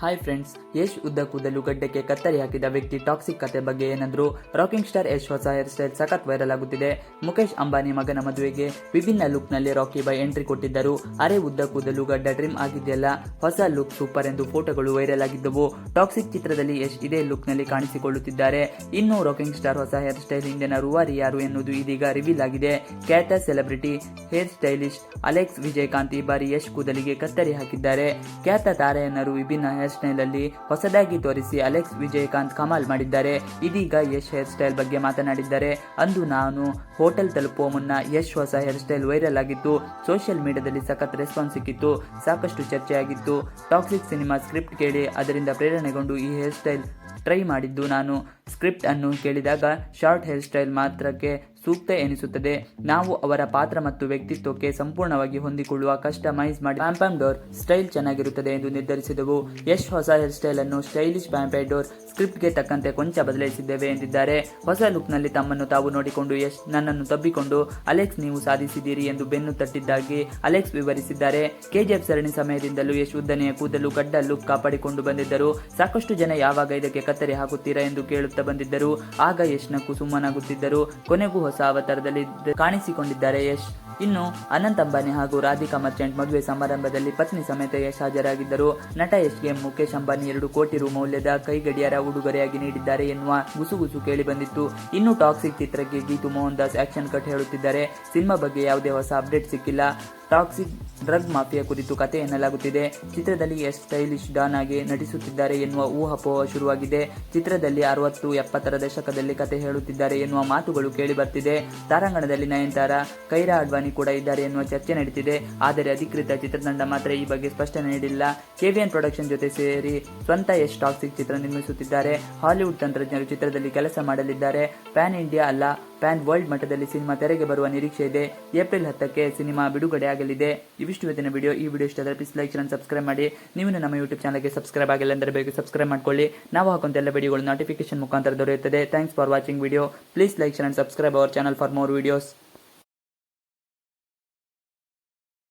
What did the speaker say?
Hi friends Yash ಉದ್ದ ಕೂದಲು ಗಡ್ಡಕ್ಕೆ ಕತ್ತರಿ ಹಾಕಿದ ವ್ಯಕ್ತಿ ಟಾಕ್ಸಿಕ್ ಕತೆ ಬಗ್ಗೆ ಏನಂದ್ರು? ರಾಕಿಂಗ್ ಸ್ಟಾರ್ ಯಶ್ ಹೊಸ ಹೇರ್ ಸ್ಟೈಲ್ ಸಖತ್ ವೈರಲ್ ಆಗುತ್ತಿದೆ. ಮುಖೇಶ್ ಅಂಬಾನಿ ಮಗನ ಮದುವೆಗೆ ವಿಭಿನ್ನ ಲುಕ್ನಲ್ಲಿ ರಾಕಿ ಬೈ ಎಂಟ್ರಿ ಕೊಟ್ಟಿದ್ದರು. ಅರೆ ಉದ್ದ ಕೂದಲು ಗಡ್ಡ ಡ್ರೀಮ್ ಆಗಿದೆಯಲ್ಲ? ಹೊಸ ಲುಕ್ ಸೂಪರ್ ಎಂದು ಫೋಟೋಗಳು ವೈರಲ್ ಆಗಿದ್ದವು. ಟಾಕ್ಸಿಕ್ ಚಿತ್ರದಲ್ಲಿ ಯಶ್ ಇದೇ ಲುಕ್ನಲ್ಲಿ ಕಾಣಿಸಿಕೊಳ್ಳುತ್ತಿದ್ದಾರೆ. ಇನ್ನು ರಾಕಿಂಗ್ ಸ್ಟಾರ್ ಹೊಸ ಹೇರ್ ಸ್ಟೈಲ್ ಹಿಂದಿನ ರೂವಾರಿ ಯಾರು ಎನ್ನುವುದು ಇದೀಗ ರಿವೀಲ್ ಆಗಿದೆ. ಖ್ಯಾತ celebrity hair stylist Alex Vijayakanth ಈ ಬಾರಿ ಯಶ್ ಕೂದಲಿಗೆ ಕತ್ತರಿ ಹಾಕಿದ್ದಾರೆ. ಖ್ಯಾತ ತಾರೆಯನ್ನರು ವಿಭಿನ್ನ ಸ್ಟೈಲ್ ಅಲ್ಲಿ ಹೊಸದಾಗಿ ತೋರಿಸಿ ಅಲೆಕ್ಸ್ ವಿಜಯಕಾಂತ್ ಕಮಾಲ್ ಮಾಡಿದ್ದಾರೆ. ಇದೀಗ ಯಶ್ ಹೇರ್ ಸ್ಟೈಲ್ ಬಗ್ಗೆ ಮಾತನಾಡಿದ್ದಾರೆ. ಅಂದು ನಾನು ಹೋಟೆಲ್ ತಲುಪುವ ಮುನ್ನ ಯಶ್ ಹೊಸ ಹೇರ್ ಸ್ಟೈಲ್ ವೈರಲ್ ಆಗಿತ್ತು. ಸೋಷಿಯಲ್ ಮೀಡಿಯಾದಲ್ಲಿ ಸಖತ್ ರೆಸ್ಪಾನ್ಸ್ ಸಿಕ್ಕಿತ್ತು. ಸಾಕಷ್ಟು ಚರ್ಚೆಯಾಗಿತ್ತು. ಟಾಕ್ಸಿಕ್ ಸಿನಿಮಾ ಸ್ಕ್ರಿಪ್ಟ್ ಕೇಳಿ ಅದರಿಂದ ಪ್ರೇರಣೆಗೊಂಡು ಈ ಹೇರ್ ಸ್ಟೈಲ್ ಟ್ರೈ ಮಾಡಿದ್ದು ನಾನು. ಸ್ಕ್ರಿಪ್ಟ್ ಅನ್ನು ಕೇಳಿದಾಗ ಶಾರ್ಟ್ ಹೇರ್ ಸ್ಟೈಲ್ ಮಾತ್ರಕ್ಕೆ ಸೂಕ್ತ ಎನಿಸುತ್ತದೆ. ನಾವು ಅವರ ಪಾತ್ರ ಮತ್ತು ವ್ಯಕ್ತಿತ್ವಕ್ಕೆ ಸಂಪೂರ್ಣವಾಗಿ ಹೊಂದಿಕೊಳ್ಳುವ ಕಸ್ಟಮೈಸ್ ಮಾಡಿ ಪ್ಯಾಂಪ್ಯಾಮ್ ಡೋರ್ ಸ್ಟೈಲ್ ಚೆನ್ನಾಗಿರುತ್ತದೆ ಎಂದು ನಿರ್ಧರಿಸಿದವು. ಯಶ್ ಹೊಸ ಹೇರ್ ಸ್ಟೈಲ್ ಅನ್ನು ಸ್ಟೈಲಿಶ್ ಪ್ಯಾಂಪೈ ಡೋರ್ ಸ್ಕ್ರಿಪ್ಟ್ಗೆ ತಕ್ಕಂತೆ ಕೊಂಚ ಬದಲಾಯಿಸಿದ್ದೇವೆ ಎಂದಿದ್ದಾರೆ. ಹೊಸ ಲುಕ್ನಲ್ಲಿ ತಮ್ಮನ್ನು ತಾವು ನೋಡಿಕೊಂಡು ಯಶ್ ನನ್ನನ್ನು ತಬ್ಬಿಕೊಂಡು, ಅಲೆಕ್ಸ್, ನೀವು ಸಾಧಿಸಿದ್ದೀರಿ ಎಂದು ಬೆನ್ನು ತಟ್ಟಿದ್ದಾಗಿ ಅಲೆಕ್ಸ್ ವಿವರಿಸಿದ್ದಾರೆ. ಕೆಜಿಎಫ್ ಸರಣಿ ಸಮಯದಿಂದಲೂ ಯಶ್ ಉದ್ದನೆಯ ಕೂದಲು ಗಡ್ಡ ಲುಕ್ ಕಾಪಾಡಿಕೊಂಡು ಬಂದಿದ್ದರು. ಸಾಕಷ್ಟು ಜನ ಯಾವಾಗ ಇದಕ್ಕೆ ಕತ್ತರಿ ಹಾಕುತ್ತೀರಾ ಎಂದು ಕೇಳುತ್ತಾ ಬಂದಿದ್ದರು. ಆಗ ಯಶ್ನಕ್ಕೂ ಸುಮ್ಮನಾಗುತ್ತಿದ್ದರು ಕೊನೆಗೂ ಅವತಾರದಲ್ಲಿ ಕಾಣಿಸಿಕೊಂಡಿದ್ದಾರೆ ಯಶ್. ಇನ್ನು ಅನಂತ್ ಅಂಬಾನಿ ಹಾಗೂ ರಾಧಿಕಾ ಮರ್ಚೆಂಟ್ ಮದುವೆ ಸಮಾರಂಭದಲ್ಲಿ ಪತ್ನಿ ಸಮೇತ ಯಶ್ ಹಾಜರಾಗಿದ್ದರು. ನಟ ಯಶ್ಗೆ ಮುಖೇಶ್ ಅಂಬಾನಿ ಎರಡು ಕೋಟಿ ರು ಮೌಲ್ಯದ ಕೈಗಡಿಯಾರ ಉಡುಗೊರೆಯಾಗಿ ನೀಡಿದ್ದಾರೆ ಎನ್ನುವ ಗುಸುಗುಸು ಕೇಳಿ ಬಂದಿತ್ತು. ಇನ್ನು ಟಾಕ್ಸಿಕ್ ಚಿತ್ರಕ್ಕೆ ಗೀತು ಮೋಹನ್ ದಾಸ್ ಆಕ್ಷನ್ ಕಟ್ ಹೇಳುತ್ತಿದ್ದಾರೆ. ಸಿನಿಮಾ ಬಗ್ಗೆ ಯಾವುದೇ ಹೊಸ ಅಪ್ಡೇಟ್ ಸಿಕ್ಕಿಲ್ಲ. ಟಾಕ್ಸಿಕ್ ಡ್ರಗ್ ಮಾಫಿಯಾ ಕುರಿತು ಕತೆ ಎನ್ನಲಾಗುತ್ತಿದೆ. ಚಿತ್ರದಲ್ಲಿ ಎಸ್ ಸ್ಟೈಲಿಶ್ ಡಾನ್ ಆಗಿ ನಟಿಸುತ್ತಿದ್ದಾರೆ ಎನ್ನುವ ಊಹಾಪೋಹ ಶುರುವಾಗಿದೆ. ಚಿತ್ರದಲ್ಲಿ ಅರವತ್ತು ಎಪ್ಪತ್ತರ ದಶಕದಲ್ಲಿ ಕತೆ ಹೇಳುತ್ತಿದ್ದಾರೆ ಎನ್ನುವ ಮಾತುಗಳು ಕೇಳಿ ಬರ್ತಿದೆ. ತಾರಾಂಗಣದಲ್ಲಿ ನಯನತಾರ, ಕೈರಾ ಕೂಡ ಇದ್ದಾರೆ ಎನ್ನುವ ಚರ್ಚೆ ನಡೀತಿದೆ. ಆದರೆ ಅಧಿಕೃತ ಚಿತ್ರತಂಡ ಮಾತ್ರ ಈ ಬಗ್ಗೆ ಸ್ಪಷ್ಟನೆ ನೀಡಿಲ್ಲ. ಕೆವಿಎನ್ ಪ್ರೊಡಕ್ಷನ್ ಜೊತೆ ಸೇರಿ ಸ್ವಂತ ಯಶ್ ಟಾಕ್ಸಿಕ್ ಚಿತ್ರ ನಿರ್ಮಿಸುತ್ತಿದ್ದಾರೆ. ಹಾಲಿವುಡ್ ತಂತ್ರಜ್ಞರು ಚಿತ್ರದಲ್ಲಿ ಕೆಲಸ ಮಾಡಲಿದ್ದಾರೆ. ಪ್ಯಾನ್ ಇಂಡಿಯಾ ಅಲ್ಲ ಪ್ಯಾನ್ ವರ್ಲ್ಡ್ ಮಟ್ಟದಲ್ಲಿ ಸಿನಿಮಾ ತೆರೆಗೆ ಬರುವ ನಿರೀಕ್ಷೆ ಇದೆ. ಏಪ್ರಿಲ್ ಹತ್ತಕ್ಕೆ ಸಿನಿಮಾ ಬಿಡುಗಡೆ ಆಗಲಿದೆ. ಇವಿಷ್ಟು ಇವತ್ತಿನ ವಿಡಿಯೋ ಈ ವಿಡಿಯೋ ಇಷ್ಟ ಆದರೆ ಪ್ಲೀಸ್ ಲೈಕ್ ಚಾನಲ್ ಸಬ್ಸ್ಕ್ರೈಬ್ ಮಾಡಿ. ನೀವು ನಮ್ಮ ಯೂಟ್ಯೂಬ್ ಚಾನಲ್ಗೆ ಸಬ್ಸ್ಕ್ರೈಬ್ ಆಗಿಲ್ಲ ಅಂದರೆ ಬೇಗ ಸಬ್ಸ್ಕ್ರೈಬ್ ಮಾಡ್ಕೊಳ್ಳಿ. ನಾವು ಹಾಕುವಂತ ಎಲ್ಲ ವಿಡಿಯೋಗಳು ನೋಟಿಫಿಕೇಶನ್ ಮುಖಾಂತರ ದೊರೆಯುತ್ತದೆ. Thanks for watching video please like channel subscribe our channel for more videos